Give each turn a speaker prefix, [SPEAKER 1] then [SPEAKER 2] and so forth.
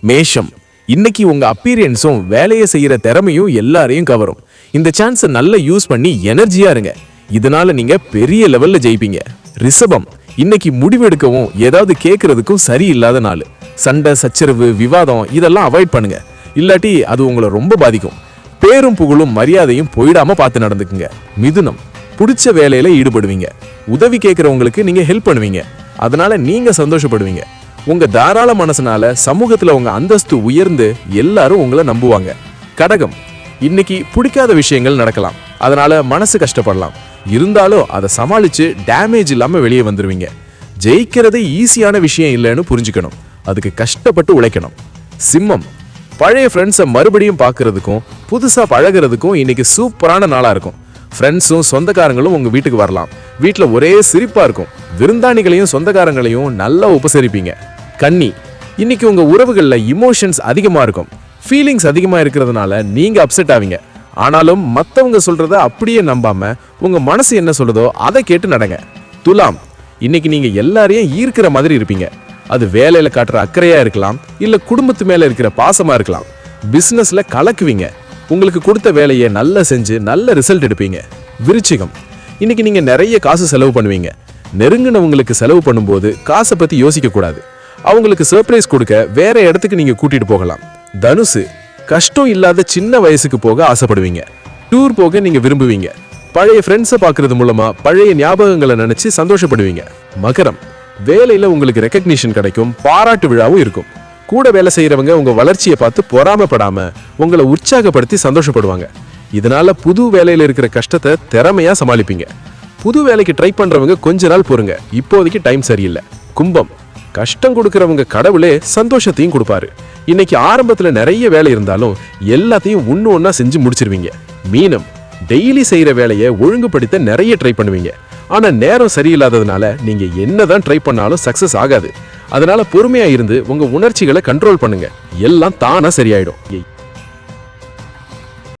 [SPEAKER 1] மேஷம். இன்னைக்கு உங்க அப்பீரியன்ஸும் வேலையை செய்யற திறமையும் எல்லாரையும் கவரும். இந்த சான்ஸை நல்லா யூஸ் பண்ணி எனர்ஜியா இருங்க. இதனால நீங்க பெரிய லெவல்ல ஜெயிப்பீங்க. ரிஷபம் இன்னைக்கு முடிவெடுக்கவும் ஏதாவது கேட்கறதுக்கும் சரியில்லாத நாள். சண்டை சச்சரவு விவாதம் இதெல்லாம் அவாய்ட் பண்ணுங்க. இல்லாட்டி அது உங்களை ரொம்ப பாதிக்கும். பேரும் புகழும் மரியாதையும் போயிடாம பார்த்து நடந்துக்குங்க. மிதுனம் பிடிச்ச வேலையில ஈடுபடுவீங்க. உதவி கேட்கறவங்களுக்கு நீங்க ஹெல்ப் பண்ணுவீங்க. அதனால நீங்க சந்தோஷப்படுவீங்க. உங்க தாராள மனசனால சமூகத்துல உங்க அந்தஸ்து உயர்ந்து எல்லாரும் உங்களை நம்புவாங்க. கடகம். இன்னைக்கு பிடிக்காத விஷயங்கள் நடக்கலாம். அதனால மனசு கஷ்டப்படலாம். இருந்தாலும் அதை சமாளிச்சு டேமேஜ் இல்லாம வெளியே வந்துருவீங்க. ஜெயிக்கிறது ஈஸியான விஷயம் இல்லைன்னு புரிஞ்சுக்கணும். அதுக்கு கஷ்டப்பட்டு உழைக்கணும். சிம்மம். பழைய ஃப்ரெண்ட்ஸை மறுபடியும் பார்க்கறதுக்கும் புதுசாக பழகுறதுக்கும் இன்னைக்கு சூப்பரான நாளாக இருக்கும். ஃப்ரெண்ட்ஸும் சொந்தக்காரங்களும் உங்கள் வீட்டுக்கு வரலாம். வீட்டில் ஒரே சிரிப்பாக இருக்கும். விருந்தாணிகளையும் சொந்தக்காரங்களையும் நல்லா உபசரிப்பீங்க. கன்னி இன்னைக்கு உங்கள் உறவுகளில் இமோஷன்ஸ் அதிகமாக இருக்கும். ஃபீலிங்ஸ் அதிகமாக இருக்கிறதுனால நீங்கள் அப்செட் ஆவீங்க. ஆனாலும் மற்றவங்க சொல்கிறத அப்படியே நம்பாமல் உங்கள் மனசு என்ன சொல்லுதோ அதை கேட்டு நடங்க. துலாம் இன்னைக்கு நீங்கள் எல்லாரையும் ஈர்க்கிற மாதிரி இருப்பீங்க. அது வேலையில் காட்டுற அக்கறையாக இருக்கலாம் இல்லை குடும்பத்து மேலே இருக்கிற பாசமாக இருக்கலாம். பிஸ்னஸில் கலக்குவீங்க. உங்களுக்கு கொடுத்த வேலையை நல்லா செஞ்சு நல்ல ரிசல்ட் எடுப்பீங்க. விருச்சிகம் இன்னைக்கு நீங்கள் நிறைய காசு செலவு பண்ணுவீங்க. நெருங்கினவங்களுக்கு செலவு பண்ணும்போது காசை பற்றி யோசிக்கக்கூடாது. அவங்களுக்கு சர்ப்ரைஸ் கொடுக்க வேற இடத்துக்கு நீங்க கூட்டிட்டு போகலாம். தனுசு கஷ்டம் இல்லாத சின்ன வயசுக்கு போக ஆசைப்படுவீங்க. டூர் போக நீங்க விரும்புவீங்க. பழைய ஃப்ரெண்ட்ஸை பார்க்கறது மூலமா பழைய ஞாபகங்களை நினைச்சு சந்தோஷப்படுவீங்க. மகரம் வேலையில உங்களுக்கு ரெக்கக்னிஷன் கிடைக்கும் பாராட்டு விழாவும் இருக்கும். கூட வேலை செய்யறவங்க உங்க வளர்ச்சியை பார்த்து பொறாமப்படாம உங்களை உற்சாகப்படுத்தி சந்தோஷப்படுவாங்க. இதனால புது வேலையில இருக்கிற கஷ்டத்தை திறமையா சமாளிப்பீங்க. புது வேலைக்கு ட்ரை பண்றவங்க கொஞ்ச நாள் பொறுங்க. இப்போதைக்கு டைம் சரியில்லை. கும்பம் கஷ்டம் கொடுக்கறவங்க கடவுளே சந்தோஷத்தையும் கொடுப்பாரு. இன்னைக்கு ஆரம்பத்துல நிறைய வேலை இருந்தாலும் எல்லாத்தையும் ஒன்று ஒன்றா செஞ்சு முடிச்சிருவீங்க. மீனம் டெய்லி செய்யற வேலையை ஒழுங்குபடுத்த நிறைய ட்ரை பண்ணுவீங்க. ஆனா நேரம் சரியில்லாததுனால நீங்க என்னதான் ட்ரை பண்ணாலும் சக்சஸ் ஆகாது. அதனால பொறுமையா இருந்து உங்க உணர்ச்சிகளை கண்ட்ரோல் பண்ணுங்க. எல்லாம் தானா சரியாயிடும்.